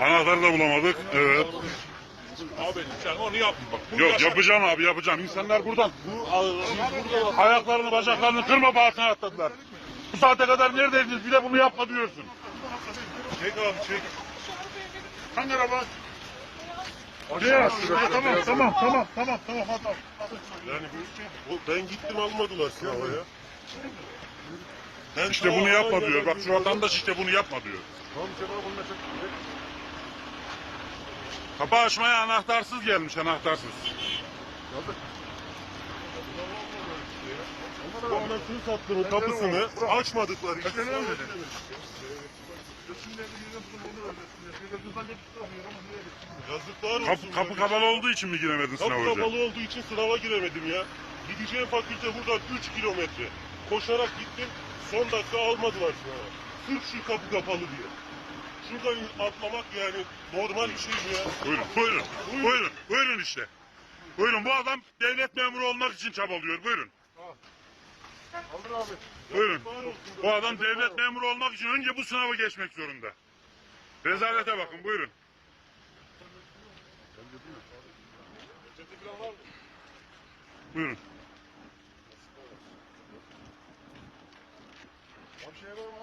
Anahtarı da bulamadık. Evet. Abi sen onu yapma bak. Bu Yok yaşa- yapacağım abi yapacağım. İnsanlar buradan Bu ağır- burada bak. ayaklarını bacaklarını kırma bağırsana atladılar. Bu saate kadar neredeydiniz? Bir de bunu yapma diyorsun. Çek abi çek. Hangi araba? Ya, tamam tamam tamam tamam tamam tamam. Yani bu, bu- ben gittim almadılar sınava ya. Ben İşte bunu yapma diyor. Bak şu vatandaş işte bunu yapma diyor. Kapı açmaya anahtarsız gelmiş anahtarsız. Bu anasını sattığının kapısını açmadıkları için. Yazıklar olsun. Kapı, kapı kapalı olduğu için mi giremedin Kapı sınava hocam? kapalı olduğu için sınava giremedim ya. Gideceğim fakülte buradan 3 kilometre. Koşarak gittim. Son dakika almadılar sınava. Sırf şu kapı kapalı diye. Şuradan atlamak yani normal bir şey mi ya? Buyurun, buyurun, buyurun, buyurun işte. Buyurun, bu adam devlet memuru olmak için çabalıyor, buyurun. Aldır abi. Buyurun. Bu adam devlet memuru olmak için önce bu sınavı geçmek zorunda. Rezalete bakın, buyurun. Buyurun. Şey var mı?